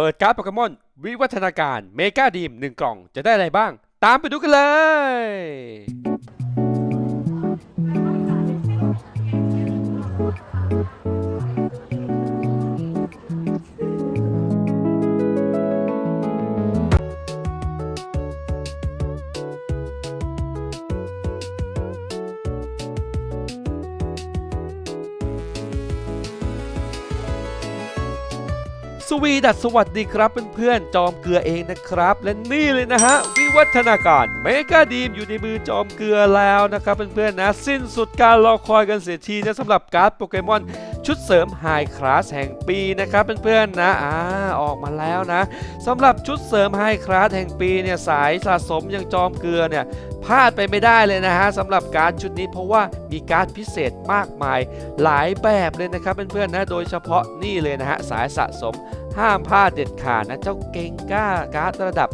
เปิดการ์ดโปเกมอนวิวัฒนาการเมกาดีม 1 กล่องจะได้อะไรบ้าง ตามไปดูกันเลย วีดัสสวัสดีครับเพื่อนๆจอมเกลือเองนะครับ และนี่เลยนะฮะ วิวัฒนาการเมกาดีมอยู่ในมือจอมเกลือแล้วนะครับเพื่อนๆนะ สิ้นสุดการรอคอยกันเสียทีนะสำหรับการ์ดโปเกมอน ชุดเสริมไฮคลาสแห่งปีนะครับเพื่อนๆนะอ่าออกมาแล้วนะสำหรับชุดเสริมไฮคลาสแห่งปีเนี่ยสายสะสมอย่างจอมเกลือเนี่ยพลาดไปไม่ได้เลยนะฮะสำหรับการ์ดชุดนี้เพราะว่ามีการ์ดพิเศษมากมายหลายแบบเลยนะครับเพื่อนๆนะโดยเฉพาะนี่เลยนะฮะสายสะสมห้ามพลาดเด็ดขาดนะเจ้าเกงก้าการ์ดระดับ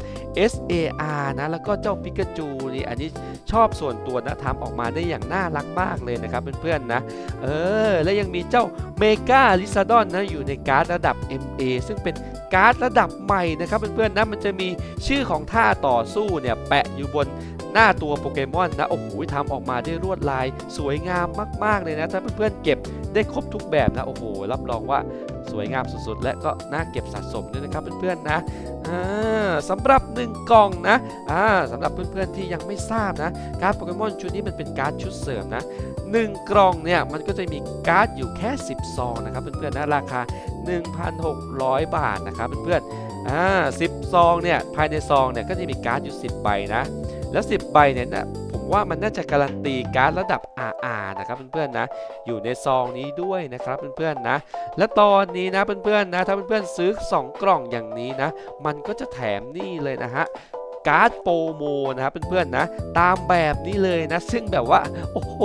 SAR นะแล้วก็เจ้าปิกาจูนี่อันนี้ ชอบส่วนตัวนะทำออกมาได้อย่างน่ารักมากเลยนะครับเพื่อนๆนะเออและยังมีเจ้าเมกาลิซาดอนนะอยู่ในการ์ดระดับ MA ซึ่งเป็น การ์ดระดับใหม่นะครับเพื่อนๆนะมันจะมีชื่อของท่าต่อสู้เนี่ยแปะอยู่บนหน้าตัวโปเกมอนนะโอ้โหทำออกมาได้รวดลายสวยงามมาก ๆ เลยนะ ถ้าเพื่อนๆเก็บได้ครบทุกแบบนะโอ้โหรับรองว่าสวยงามสุดๆ และก็น่าเก็บสะสมด้วยนะครับเพื่อนๆนะสำหรับ 1 กล่องนะสำหรับเพื่อนๆที่ยังไม่ทราบนะ การ์ดโปเกมอนชุดนี้มันเป็นการ์ดชุดเสริมนะ1กล่องเนี่ยมันก็จะมีการ์ดอยู่แค่ 10 ซองนะครับเพื่อนๆนะราคา 1,600 บาทนะครับเพื่อนๆอ่าสิบซองเนี่ยภายในซองเนี่ยก็จะมีการ์ดอยู่ 10 ใบนะ แล้ว 10 ใบเนี่ยนะผมว่ามันน่าจะการันตีการ์ดระดับ RR นะครับเพื่อนๆนะอยู่ในซองนี้ด้วยนะครับเพื่อนๆนะและตอนนี้นะเพื่อนๆนะถ้าเพื่อนๆซื้อ 2 กล่องอย่างนี้นะมันก็จะแถมนี่เลยนะฮะ การ์ดโปรโมนะครับเพื่อนๆนะ ตามแบบนี้เลยนะ ซึ่งแบบว่า โอ้โห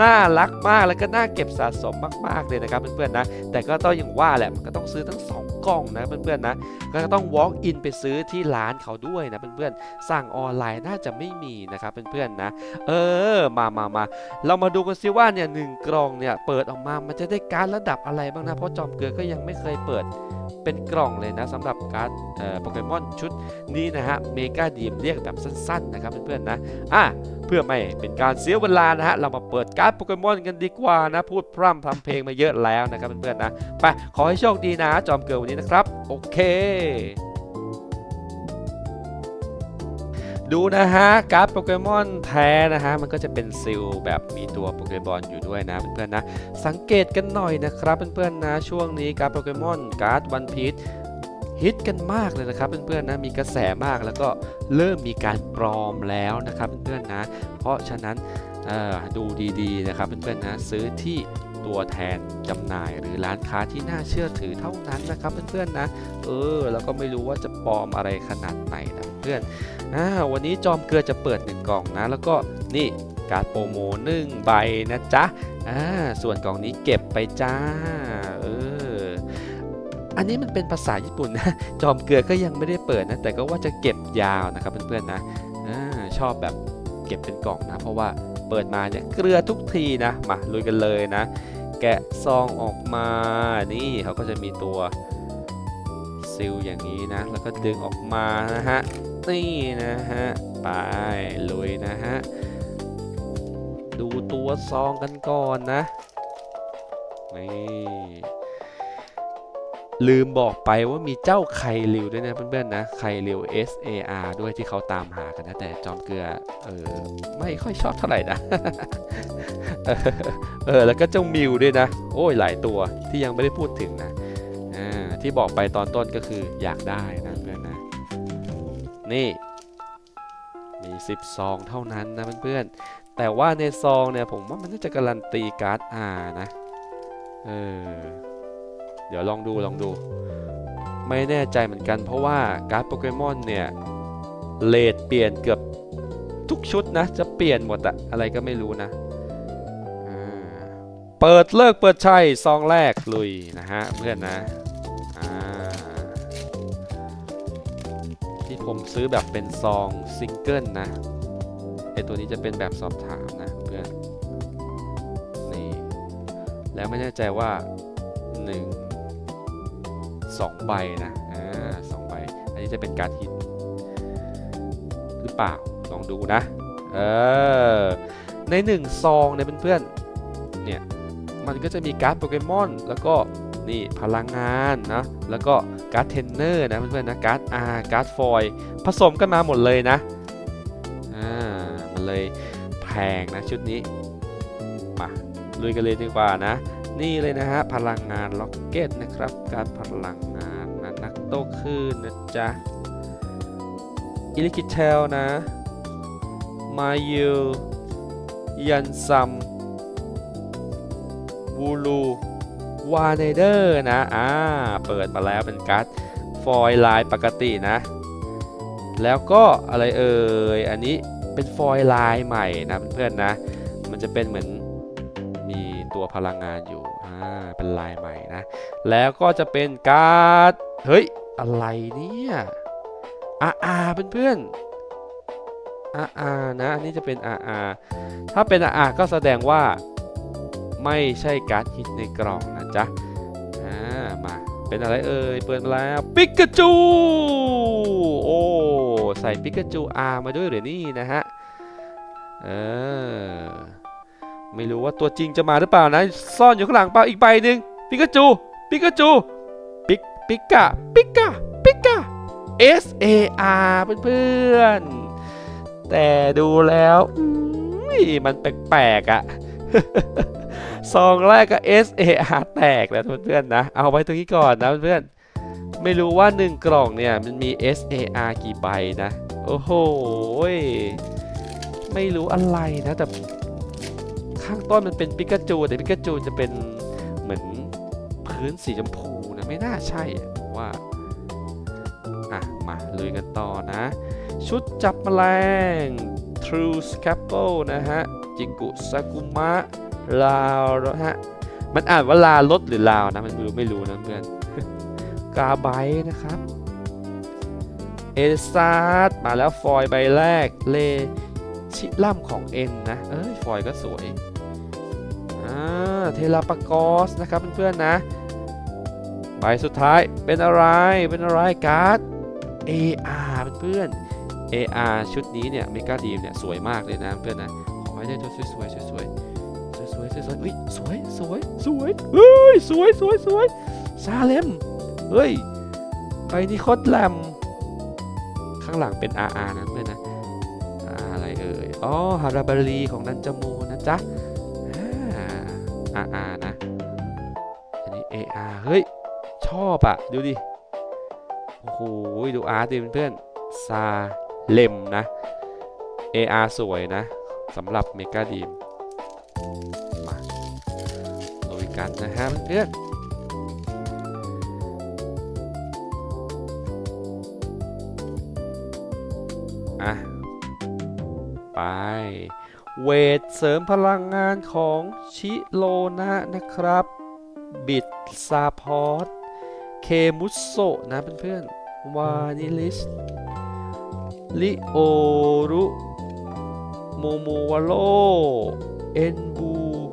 น่ารักมากแล้วก็น่าเก็บสะสมมาก ๆ เลยนะครับเพื่อนๆนะ แต่ก็ต้องอย่างว่าแหละมันก็ต้องซื้อทั้ง 2 กล่องนะเพื่อนๆนะ ก็ต้อง walk in ไปซื้อที่ร้านเขาด้วยนะเพื่อนๆ สั่งออนไลน์น่าจะไม่มีนะครับเพื่อนๆนะ เออ มามามาเรามาดูกันซิว่าเนี่ยหนึ่งกล่องเนี่ยเปิดออกมา มันจะได้การดระดับอะไรบ้างนะ เพราะจอมเกลือก็ยังไม่เคยเปิด เป็นกล่องเลยนะสำหรับการ์ดโปเกมอนชุดนี้นะฮะเมกาดีมเรียกแบบสั้นๆนะครับเพื่อนๆนะอะเพื่อไม่เป็นการเสียเวลานะฮะเรามาเปิดการ์ดโปเกมอนกันดีกว่านะพูดพร่ำทำเพลงมาเยอะแล้วนะครับเพื่อนๆนะไปขอให้โชคดีนะจอมเกลือวันนี้นะครับ โอเค ดูนะฮะการ์ดโปเกมอนแท้นะฮะมันก็จะเป็นซิลแบบมีตัวโปเกมอนอยู่ด้วยนะเพื่อนๆนะ สังเกตกันหน่อยนะครับเพื่อนๆนะ ช่วงนี้การ์ดโปเกมอนการ์ดวันพีชฮิตกันมากเลยนะครับเพื่อนๆนะมีกระแสมากแล้วก็เริ่มมีการปลอมแล้วนะครับเพื่อนๆนะ เพราะฉะนั้นดูดีๆนะครับเพื่อนๆนะซื้อที่ ตัวแทนจำหน่ายหรือร้านค้าที่น่าเชื่อถือเท่านั้นนะครับเพื่อนๆนะ เออแล้วก็ไม่รู้ว่าจะปลอมอะไรขนาดไหนนะเพื่อนอ่าวันนี้จอมเกลือจะเปิด1กล่องนะ แล้วก็นี่การโปรโมหนึ่งใบนะจ๊ะอ่าส่วนกล่องนี้เก็บไปจ้าเอออันนี้มันเป็นภาษาญี่ปุ่นนะจอมเกลือก็ยังไม่ได้เปิดนะแต่ก็ว่าจะเก็บยาวนะครับเพื่อนๆนะอ่าชอบแบบเก็บเป็นกล่องนะ เพราะว่าเปิดมาเนี่ยเกลือทุกทีนะ มาลุยกันเลยนะ แกะซองออกมา นี่เขาก็จะมีตัวซิลอย่างนี้นะ แล้วก็ดึงออกมานะฮะ นี่นะฮะ ไปลุยนะฮะ ดูตัวซองกันก่อนนะ นี่ ลืมบอกไปว่ามีเจ้าไคริวด้วยนะเพื่อนๆนะไคริว SAR ด้วยที่เขาตามหากันนะแต่จอมเกลือเออไม่ค่อยชอบเท่าไหร่นะเออแล้วก็เจ้ามิวด้วยนะ โอ้ยหลายตัวที่ยังไม่ได้พูดถึงนะอ่าที่บอกไปตอนต้นก็คืออยากได้นะเพื่อนนะนี่มี10ซองเท่านั้นนะเพื่อนๆแต่ว่าในซองเนี่ยผมว่ามันน่าจะการันตีการ์ดอานะเออ เดี๋ยวลองดูลองดู ไม่แน่ใจเหมือนกัน เพราะว่าการ์ดโปเกมอนเนี่ยเลดเปลี่ยนเกือบทุกชุดนะ จะเปลี่ยนหมดอะอะไรก็ไม่รู้นะเปิดเลิกเปิดใช่ซองแรกลุยนะฮะเพื่อนนะที่ผมซื้อแบบเป็นซองซิงเกิลนะไอตัวนี้จะเป็นแบบสอบถามนะเพื่อนนี่แล้วไม่แน่ใจว่า 1 2 ใบนะเองใบ อันนี้จะเป็นการ์ดฮิตหรือเปล่า ลองดูนะ เออ ในหนึ่งซองเนี่ยเพื่อนๆ เนี่ย มันก็จะมีการ์ดโปเกมอน แล้วก็นี่พลังงานนะ แล้วก็การ์ดเทรนเนอร์นะเพื่อนๆนะ การ์ดอาร์การ์ดฟอยล์ผสมกันมาหมดเลยนะ อ่า มันเลยแพงนะชุดนี้ มาลุยกันเลยดีกว่านะ นี่เลยนะฮะพลังงานล็อกเก็ตนะครับ การพลังงานนะนักโตคลื่นนะจ๊ะอิลิคิเทลนะมายูยันซัมวูลูวาเนเดอร์นะ อ่า เปิดมาแล้วเป็นการ์ดฟอยล์ลายปกตินะ แล้วก็อะไรเอ่ย อันนี้เป็นฟอยล์ลายใหม่นะเพื่อนๆนะ มันจะเป็นเหมือน พลังงานอยู่ อ่า เป็นลายใหม่นะ แล้วก็จะเป็นการ์ด เฮ้ย อะไรเนี่ยอาอาเพื่อนๆอาอานะ อันนี้จะเป็นอาอาถ้าเป็นอาอาก็แสดงว่าไม่ใช่การ์ดฮิตในกล่องนะจ๊ะ อ่า มา เป็นอะไรเอ่ย เปิดมาแล้ว ปิกาจู โอ้ ใส่ปิกาจูอามาด้วยหรือนี่นะฮะ เออ ไม่รู้ว่าตัวจริงจะมาหรือเปล่านะ ซ่อนอยู่ข้างหลังเปล่าอีกใบหนึ่งปิกาจู ปิกาจู ปิก ปิกาปิกาปิกา S A R เพื่อนๆ แต่ดูแล้วมันแปลกๆอะ่ะซองแรกก็ S A R แตกแล้วเพื่อนๆนะ เอาไว้ตรงนี้ก่อนนะเพื่อนๆ ไม่รู้ว่า 1 กล่องเนี่ยมันมี S A R กี่ใบนะ โอ้โห ไม่รู้อะไรนะแต่ ข้างต้นมันเป็นปิกาจูแต่ปิกาจูจะเป็นเหมือนพื้นสีชมพูนะไม่น่าใช่ผมว่าอะมาลุยกันต่อนะ ชุดจับแมลง True Scapple นะฮะ จิกุซากุมะ ลาวนะฮะ มันอ่านว่าลาลดหรือลาวนะ มันไม่รู้ไม่รู้นะเพื่อน กาไบนะครับเอลซาร์มาแล้วฟอยใบแรก เลชิลัมของเอ็นนะ เอ้ย ฟอยก็สวย เทลาปากอสนะครับเพื่อนๆนะใบสุดท้ายเป็นอะไรเป็นอะไรการ์ด AR เพื่อนๆ AR ชุดนี้เนี่ยเมกาดีมเนี่ยสวยมากเลยนะเพื่อนนะขอให้ได้ตัวสวยๆสวยๆสวยๆสวยๆเฮ้ยสวยสวยสวยเฮ้ยสวยสวยสวยซาเลมเฮ้ยใบนี้โคตรแหลมข้างหลังเป็น RR นะเพื่อนนะอะไรเอ่ยอ๋อฮาราบารีของนันจามูนะจ๊ะ RR นะ อันนี้ AR เฮ้ย ชอบอะดูดิ โอ้โห ดูอาร์ตดิเพื่อนซาเลมนะ AR สวยนะสำหรับเมกาดีมมาลุยกันนะฮะเพื่อนอะ ไป เวทเสริมพลังงานของชิโลนะนะครับ บิดซาพอร์เคมุสโซนะเพื่อนๆวานิลิสลิโอรุโมโมวาโลเอ็นบู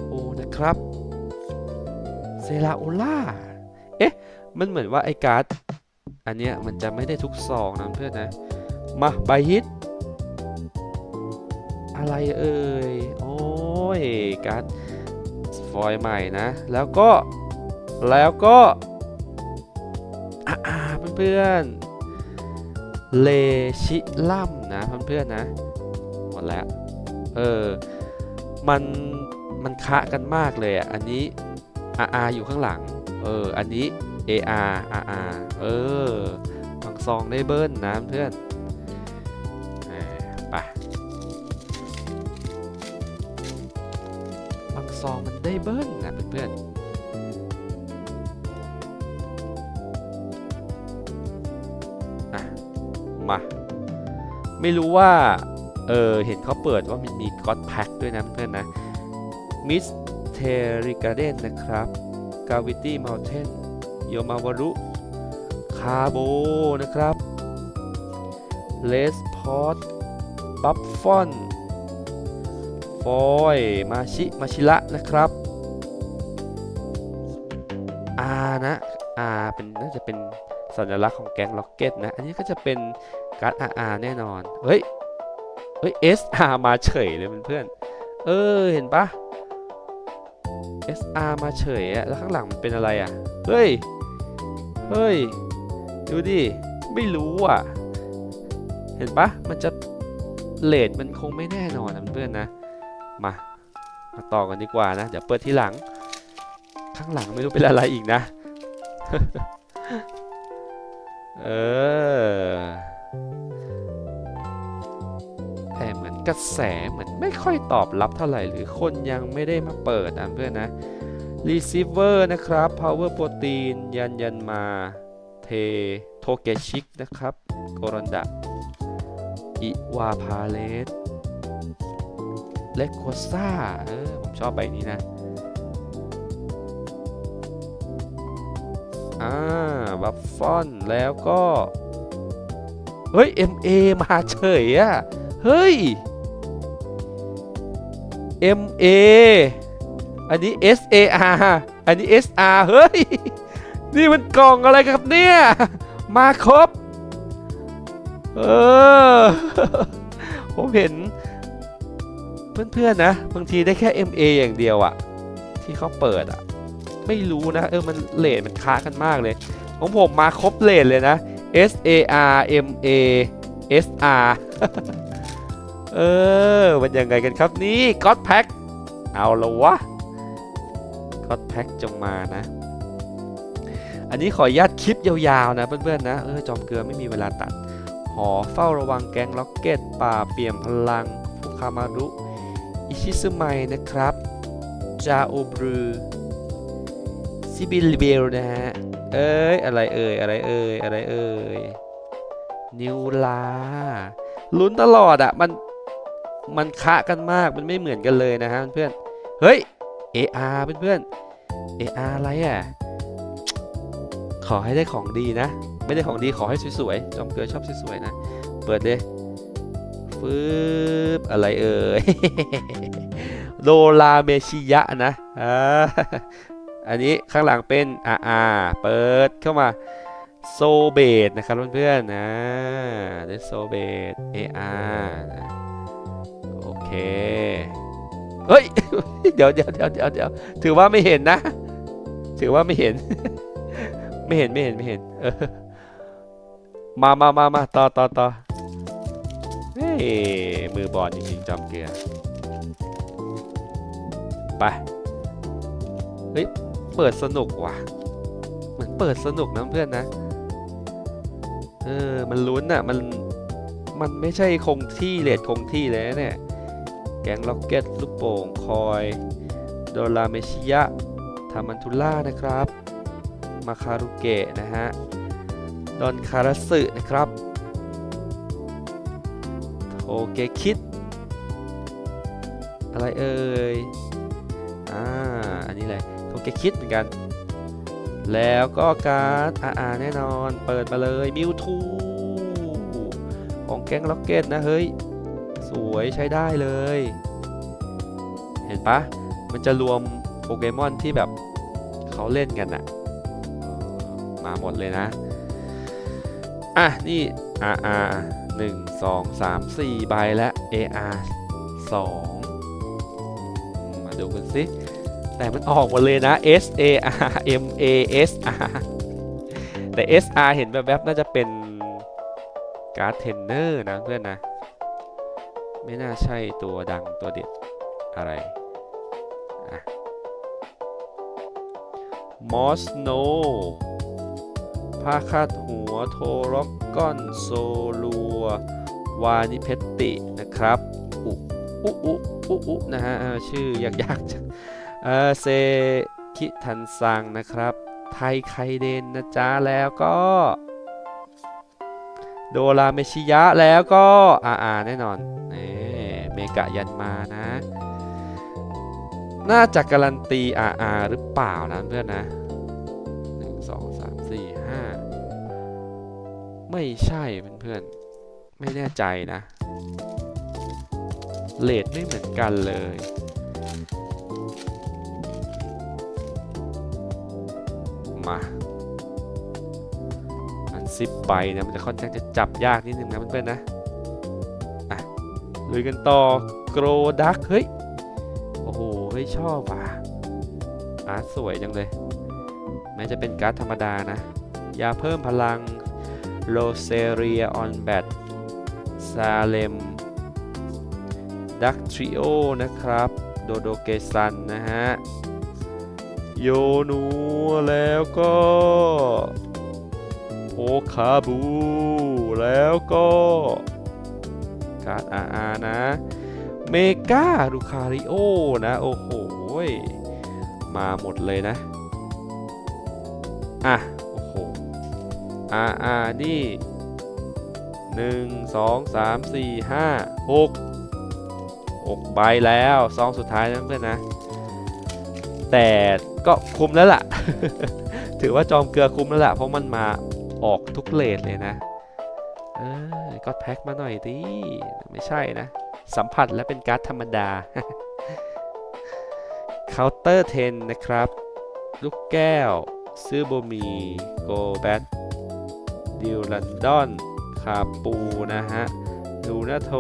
โอนะครับเซราโอล่าเอ๊ะ มันเหมือนว่าไอการ์ดอันเนี้ยมันจะไม่ได้ทุกซองนะเพื่อนนะ มาใบฮิต อะไรเอ่ย โอ้ยการ์ดฟอยใหม่นะ แล้วก็ แล้วก็อ่าเพื่อนๆเลชิลัมนะเพื่อนๆนะ หมดแล้ว เออ มัน มันคะกันมากเลยอะ อันนี้ RR อยู่ข้างหลัง เออ อันนี้ AR RR เออบางซองได้เบิ้ลนะเพื่อน ซองมันได้เบิ้ลนะเพื่อนๆมาไม่รู้ว่า เออเห็นเขาเปิดว่ามันมีก็อดแพ็คด้วยนะเพื่อนนะมิสเทริกาเดนนะครับกาวิตี้ม u ลเทนโยมาวารุคาโบนะครับเลสพอตบัฟฟอน ฟอยมาชิมาชิระนะครับอานะอาเป็นน่าจะเป็นสัญลักษณ์ของแก๊งล็อกเก็ตนะ อันนี้ก็จะเป็นการ์ด RR แน่นอน เฮ้ย เฮ้ย SR มาเฉยเลยเพื่อนเออเห็นปะ SR มาเฉยอะแล้วข้างหลังมันเป็นอะไรอะเฮ้ย เฮ้ย ดูดิ ไม่รู้อะเห็นปะ มันจะเลทมันคงไม่แน่นอนนะเพื่อนนะ มามาต่อกันดีกว่านะ เดี๋ยวเปิดที่หลัง ข้างหลังไม่รู้เป็นอะไรอีกนะ เออแต่เหมือนกระแสเหมือนไม่ค่อยตอบรับเท่าไหร่หรือคนยังไม่ได้มาเปิดนะเพื่อนนะ receiver นะครับ power protein ยันยันมาเทโทเกชิกนะครับ โกรันดะอิวาพาเลส เลโคซ่าเออผมชอบใบนี้นะอ่าบัฟฟอนแล้วก็ เฮ้ย MA มาเฉยอะเฮ้ย MA อันนี้ SAR อันนี้ SR เฮ้ย นี่มันกล่องอะไรครับเนี่ย มาครบ เออ ผมเห็น เพื่อนๆนะ บางทีได้แค่ MA อย่างเดียวอะที่เขาเปิดอะไม่รู้นะ เออมันเลทมันค้ากันมากเลย ของผมมาครบเลทเลยนะ S A R M A S R เออ มันยังไงกันครับนี่ก็อดแพ็คเอาละวะก็อดแพ็คจงมานะ อันนี้ขออนุญาตคลิปยาวๆนะเพื่อนๆนะ เออจอมเกลือไม่มีเวลาตัด หอเฝ้าระวังแก๊งล็อกเก็ตป่าเปี่ยมพลังฟุคามารุ อิชิซึไมนะครับ จาโอบรูซิบิลเบลนะฮะ เอ้ย อะไรเอ่ย อะไรเอ่ย อะไรเอ่ย นิวลา ลุ้นตลอดอะมัน มันคะกันมาก มันไม่เหมือนกันเลยนะฮะเพื่อน เฮ้ย AR เพื่อนๆ AR อะไรอะขอให้ได้ของดีนะ ไม่ได้ของดีขอให้สวยๆ จอมเกลือชอบสวยๆนะ เปิดเลย ฟืบอะไรเอ่ยโดราเมชิยะนะอ่าอันนี้ข้างหลังเป็นอาอาเปิดเข้ามาโซเบดนะครับเพื่อนๆนะเดโซเบดเออาโอเค เฮ้ย เดี๋ยวเดี๋ยวเดี๋ยวเดี๋ยวเดี๋ยวถือว่าไม่เห็นนะ ถือว่าไม่เห็น ไม่เห็นไม่เห็นไม่เห็น เออ มามามามาต่อต่อต่อ ยมือบอลจริงๆจอมเกลือไปเฮ้ยเปิดสนุกว่ะเหมือนเปิดสนุกนะเพื่อนนะเออมันลุ้นอะมันมันไม่ใช่คงที่เลทคงที่เลยเนี่ยแกงล็อกเก็ตลูกโป่งคอยโดราเมชิยะทามันทุล่านะครับ มาคารุเกะนะฮะ ดอนคาราสึนะครับ เกคิด อะไรเอ่ย อ่า อันนี้เลยโทเกคิดเหมือนกัน แล้วก็การ์ดอาอาแน่นอน เปิดมาเลยมิวทูของแก๊งล็อกเก็ตนะเฮ้ย สวยใช้ได้เลย เห็นปะ มันจะรวมโปเกมอนที่แบบเขาเล่นกันอะมาหมดเลยนะ อะ นี่ RR 1 2 3 4 ใบและ AR 2 มาดูกันสิ แต่มันออกหมดเลยนะ S A R M A S R แต่ S R เห็นแบบๆน่าจะเป็นการ์ดเทนเนอร์นะเพื่อนนะ ไม่น่าใช่ตัวดังตัวเด็ดอะไรอะมอสโน ผ้าคาดหัวโทร็อกกอนโซลัว วานิเพตตินะครับ อุอุอุอุอุนะฮะชื่อยากๆจังเออเซคิทันซังนะครับ ไทยไคเดนนะจ๊ะแล้วก็ โดราเมชิยะแล้วก็อาอาแน่นอนเนี่เมกะยันมานะ น่าจะการันตีอาอาหรือเปล่านะเพื่อนนะ ไม่ใช่เพื่อนๆไม่แน่ใจนะเลทไม่เหมือนกันเลย มาอันซิปไปนะมันจะค่อนข้างจะจับยากนิดนึงนะเพื่อนๆนะอะลุยกันต่อโกรดักเฮ้ย โอ้โหเฮ้ยชอบว่ะอาร์ตสวยจังเลย แม้จะเป็นการ์ดธรรมดานะ ยาเพิ่มพลัง โรเซเรียออนแบทซาเลมดักทริโอนะครับ โดโดเกซันนะฮะ โยนูแล้วก็โอคาบู แล้วก็การ์ดอาอานะ เมกาลูคาริโอนะ โอ้โห มาหมดเลยนะ อะ โอ้โหอาอนี่หนึ่งสองสามสี่ห้าหกหกใบแล้วซองสุดท้ายนะเพื่อนนะ แต่ก็คุ้มแล้วล่ะ ถือว่าจอมเกลือคุ้มแล้วล่ะ เพราะมันมาออกทุกเลทเลยนะเออก็แพ็คมาหน่อยดิไม่ใช่นะ สัมผัสและเป็นการ์ดธรรมดาเคาน์เตอร์10นะครับ ลูกแก้ว ซื้อโบมี โกแบท ดิวลันดอนคาปูนะฮะลูนาโท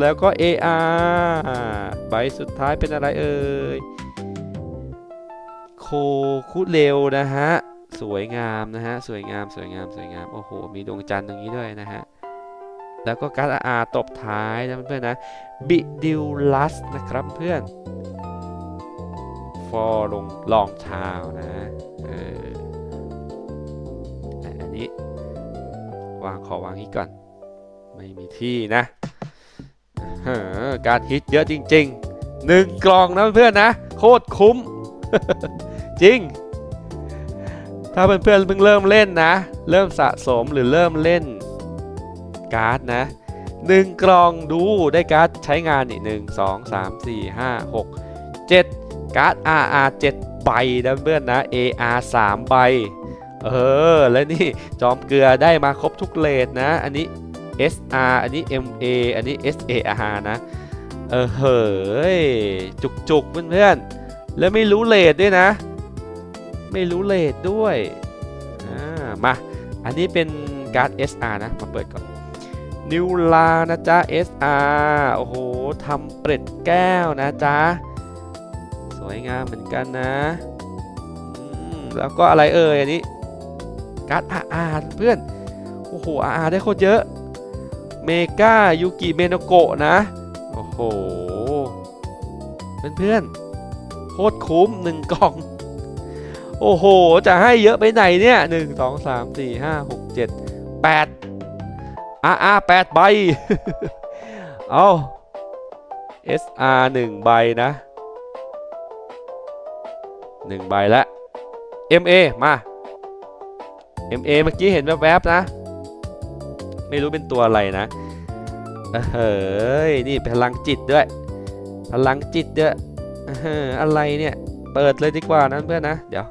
แล้วก็ AR ใบสุดท้ายเป็นอะไรเอ่ย โคคุเรวนะฮะ สวยงามนะฮะ สวยงามสวยงามสวยงาม โอ้โห มีดวงจันทร์ตรงนี้ด้วยนะฮะ แล้วก็การ์ดอาตบท้ายนะเพื่อนนะ บิดิวลัสนะครับเพื่อน ฟอร์ลงลองชาวนะ เออ วางขอวางนี้ก่อน ไม่มีที่นะการฮิตเยอะจริงๆหนึ่งกล่องนะเพื่อนนะ โคตรคุ้ม จริง ถ้าเพื่อนๆเพิ่งเริ่มเล่นนะ เริ่มสะสมหรือเริ่มเล่นการ์ดนะหนึ่งกล่องดูได้การ์ดใช้งานนี่หนึ่งสองสามสี่ห้าหกเจ็ดการ์ด RR 7ใบนะเพื่อนนะ AR 3 ใบ เออ แล้วนี่จอมเกลือได้มาครบทุกเลทนะ อันนี้ SR อันนี้ MA อันนี้ SAR นะ เออเฮ้ยจุกจุกเพื่อนๆ แล้วไม่รู้เลทด้วยนะ ไม่รู้เลทด้วยอ่ามา อันนี้เป็นการ์ด SR นะ มาเปิดก่อน นิวลานะจ๊ะ SR โอ้โหทำเปร็ดแก้วนะจ๊ะ สวยงามเหมือนกันนะ แล้วก็อะไรเอ่ยอันนี้ การ์ด RR เพื่อน โอ้โห RR ได้โคตรเยอะ เมกายูกิเมโนโกะนะ โอ้โห เพื่อนๆโคตรคุ้มหนึ่งกล่อง โอ้โห จะให้เยอะไปไหนเนี่ยหนึ่งสองสามสี่ห้าหกเจ็ดแปดอาอาแปดใบ เอา SR หนึ่งใบนะหนึ่งใบแล้ว MA มา MA เมื่อกี้เห็นแวบๆนะ ไม่รู้เป็นตัวอะไรนะเฮ้ยนี่พลังจิตด้วย พลังจิตด้วยอออะไรเนี่ย เปิดเลยดีกว่านะเพื่อนนะ เดี๋ยว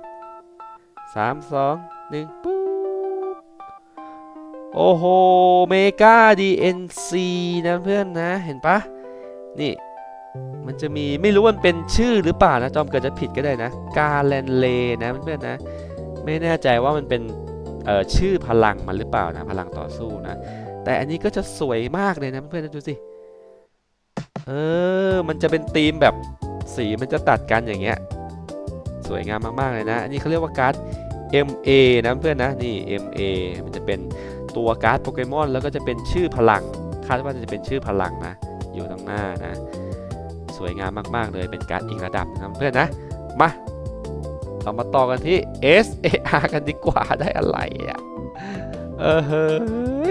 สามสองหนึ่งปุ๊บโอ้โหเมกา DNC นะเพื่อนนะ เห็นปะนี่ มันจะมีไม่รู้มันเป็นชื่อหรือเปล่านะ จอมเกิดจะผิดก็ได้นะ กาแลนเลนะเพื่อนๆนะ ไม่แน่ใจว่ามันเป็น ชื่อพลังมันหรือเปล่านะพลังต่อสู้นะแต่อันนี้ก็จะสวยมากเลยนะเพื่อนๆดูสิเออมันจะเป็นธีมแบบสีมันจะตัดกันอย่างเงี้ยสวยงามมากๆเลยนะ อันนี้เขาเรียกว่าการ์ด MA นะเพื่อนนะนี่ MA มันจะเป็นตัวการ์ดโปเกมอนแล้วก็จะเป็นชื่อพลังคาดว่าจะเป็นชื่อพลังนะ อยู่ตรงหน้านะ สวยงามมากๆเลยเป็นการ์ดอีกระดับนะเพื่อนนะมา เรามาต่อกันที่ SAR กันดีกว่าได้อะไรอะเออเฮ้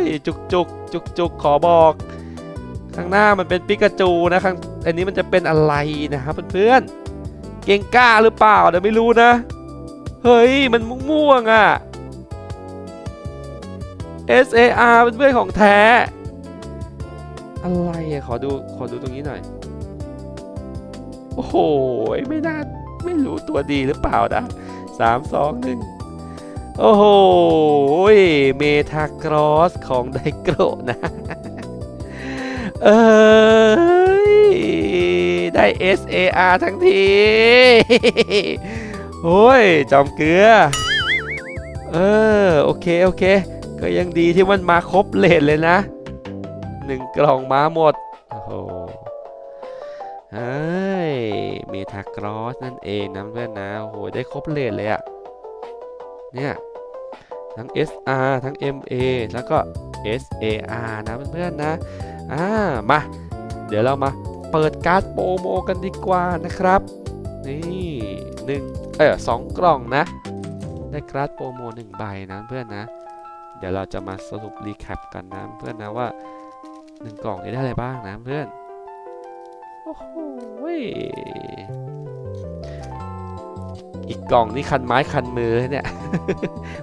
ยจุกจุกจุกจุกขอบอก ข้างหน้ามันเป็นปิกาจูนะข้างอันนี้มันจะเป็นอะไรนะครับเพื่อนๆเก่งกล้าหรือเปล่าเดี๋ยวไม่รู้นะ เฮ้ยมันม่วงๆอะ SAR เป็นเพื่อนของแท้ อะไรอะขอดูขอดูตรงนี้หน่อย โอ้โหไม่น่า ไม่รู้ตัวดีหรือเปล่านะสามสองหนึ่งโอ้โห เมทากรอสของไดโกรนะ เอ้ย ได้ SAR ทั้งที โอ้ย จอมเกลือ เออ โอเค โอเค ก็ยังดีที่มันมาครบเลทเลยนะหนึ่งกล่องมาหมด เมทากรอสนั่นเองนะเพื่อนนะโอ้โหได้ครบเลทเลยอะเนี่ยทั้ง SR ทั้ง MA แล้วก็ SAR นะเพื่อนๆนะ อ่า มา เดี๋ยวเรามาเปิดการ์ดโปรโมกันดีกว่านะครับ นี่หนึ่งเออสองกล่องนะ ได้การ์ดโปรโมหนึ่งใบนะเพื่อนนะ เดี๋ยวเราจะมาสรุปรีแคปกันนะเพื่อนนะว่าหนึ่งกล่องนี้ได้อะไรบ้างนะเพื่อน โอ้โห อีกกล่องนี่คันไม้คันมือเนี่ย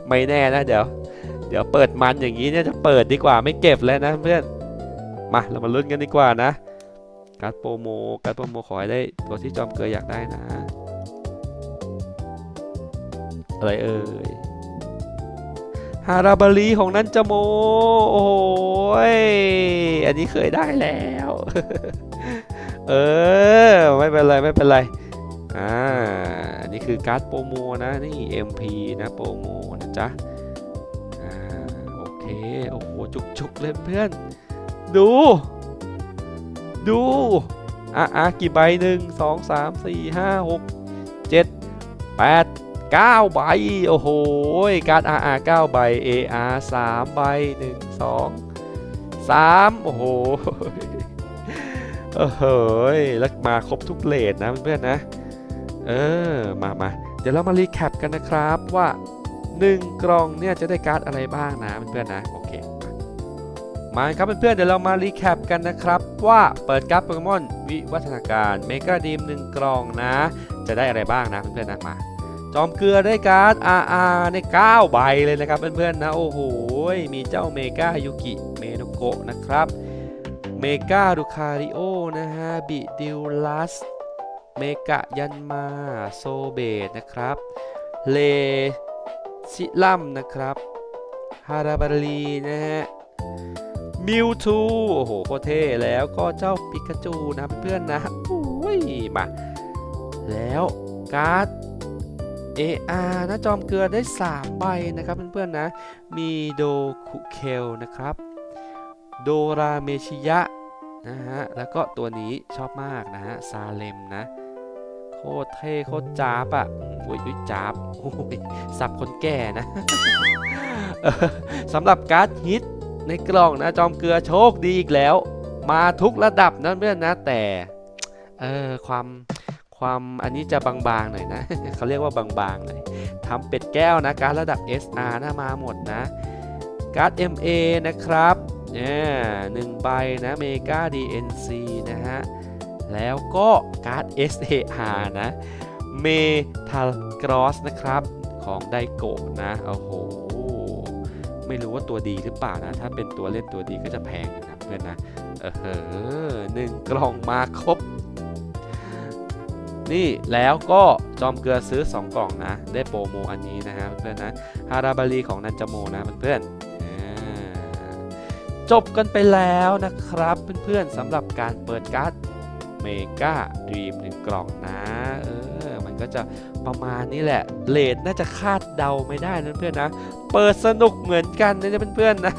ไม่แน่นะเดี๋ยว เดี๋ยวเปิดมันอย่างนี้เนี่ยจะเปิดดีกว่าไม่เก็บแล้วนะเพื่อน มาเรามาลุ้นกันดีกว่านะ การโปรโมการโปรโมขอให้ได้ตัวที่จอมเกยอยากได้นะ อะไรเอ่ยฮาราบารีของนันจโม โอ้ยอันนี้เคยได้แล้ว เออ ไม่เป็นไร ไม่เป็นไร อ่าอันนี้คือการ์ดโปรโมนะนี่ MP นะโปรโมนะจ๊ะอ่าโอเคโอ้โหจุกๆเลยเพื่อน ดู ดูอะอะกี่ใบหนึ่งสองสามสี่ห้าหกเจ็ดแปดเก้าใบโอ้โหการ์ด RR เก้าใบ AR สามใบหนึ่งสองสามโอ้โหเออเฮ้ยแล้วมาครบทุกเลทนะเพื่อนๆนะ เออ มามาเดี๋ยวเรามารีแคปกันนะครับว่า 1 กล่องเนี่ยจะได้การ์ดอะไรบ้างนะเพื่อนๆนะ โอเค มาครับเพื่อนๆเดี๋ยวเรามารีแคปกันนะครับว่าเปิดการ์ดโปเกมอนวิวัฒนาการเมกาดีม1 กล่องนะ จะได้อะไรบ้างนะเพื่อนๆนะมาจอมเกลือได้การ์ด RR ใน9ใบเลยนะครับเพื่อนๆนะโอ้โหมีเจ้าเมกายุกิเมโนโกะนะครับเมกาดูคาริโอนะฮะบิดิลัส เมกะยันมาโซเบตนะครับ เลซิลัมนะครับ ฮาราบารีนะฮะ มิวทูโอ้โหโคเท่แล้วก็เจ้าปิกาจูนะเพื่อนนะโอ้ยมา แล้วการ์ด AR นะจอมเกลือได้ 3 ใบนะครับเพื่อนๆนะ มีโดคุเคลนะครับ โดราเมชิยะนะฮะ แล้วก็ตัวนี้ชอบมากนะฮะ ซาเลมนะ คตรเท่โคตรจ้าบอะโอ้ยอุ้ยจ้าบโอ้ยสับคนแก่นะสำหรับการ์ดฮิตในกล่องนะจอมเกลือโชคดีอีกแล้ว มาทุกระดับนะเพื่อนนะแต่เออความความอันนี้จะบางๆหน่อยนะเขาเรียกว่าบางๆหน่อยทำเป็ดแก้วนะการระดับ SR นะมาหมดนะการ์ด MA นะครับเนี่ยหนึ่งใบนะเมกา DNC นะฮะ แล้วก็การ์ด SAR นะ เมทัลกรอสนะครับของไดโกะนะโอ้โหไม่รู้ว่าตัวดีหรือเปล่านะ ถ้าเป็นตัวเล่นตัวดีก็จะแพงนะเพื่อนนะ เออเฮ้อหนึ่งกล่องมาครบ นี่แล้วก็จอมเกลือซื้อ 2 กล่องนะ ได้โปรโมอันนี้นะฮะเพื่อนนะฮาราบารีของนันจโมนะเพื่อนจบกันไปแล้วนะครับเพื่อนๆสำหรับการเปิดการ์ด เมกาดรีมหนึ่งกล่องนะเออมันก็จะประมาณนี้แหละเลทน่าจะคาดเดาไม่ได้นะเพื่อนนะ เปิดสนุกเหมือนกันนะเพื่อนๆนะ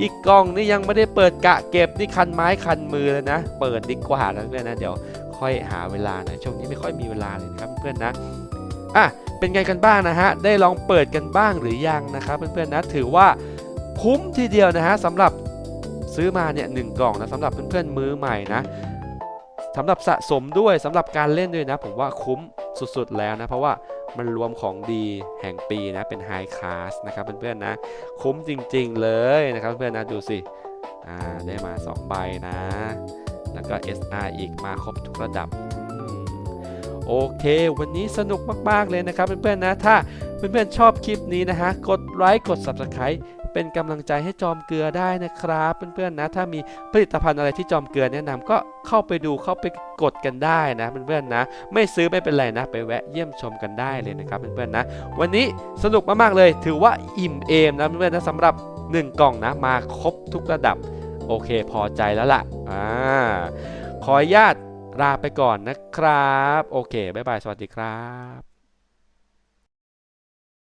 อีกกล่องนี่ยังไม่ได้เปิดกะเก็บนี่คันไม้คันมือเลยนะ เปิดดีกว่านะเพื่อนนะเดี๋ยวค่อยหาเวลานะช่วงนี้ไม่ค่อยมีเวลาเลยนะครับเพื่อนๆนะอะเป็นไงกันบ้างนะฮะได้ลองเปิดกันบ้างหรือยังนะครับเพื่อนๆนะถือว่าคุ้มทีเดียวนะฮะสำหรับซื้อมาเนี่ยหนึ่งกล่องนะสำหรับเพื่อนๆมือใหม่นะ สำหรับสะสมด้วยสำหรับการเล่นด้วยนะ ผมว่าคุ้มสุดๆแล้วนะ เพราะว่ามันรวมของดีแห่งปีนะ เป็นไฮคลาสนะครับเพื่อนๆนะ คุ้มจริงๆเลยนะครับเพื่อนๆนะดูสิได้มา 2 ใบนะ แล้วก็ SR อีกมาครบทุกระดับโอเค วันนี้สนุกมาก ๆ เลยนะครับเพื่อนๆนะ ถ้าเพื่อนๆชอบคลิปนี้นะฮะ กดไลค์ กด Subscribe เป็นกำลังใจให้จอมเกลือได้นะครับ เพื่อนๆนะถ้ามีผลิตภัณฑ์อะไรที่จอมเกลือแนะนำก็เข้าไปดูเข้าไปกดกันได้นะเพื่อนๆนะ ไม่ซื้อไม่เป็นไรนะ ไปแวะเยี่ยมชมกันได้เลยนะครับเพื่อนๆนะ วันนี้สนุกมากๆเลย ถือว่าอิ่มเอมนะเพื่อนๆนะสำหรับ 1 กล่องนะมาครบทุกระดับ โอเคพอใจแล้วล่ะอ่าขออนุญาตลาไปก่อนนะครับ โอเคบ๊ายบายสวัสดีครับ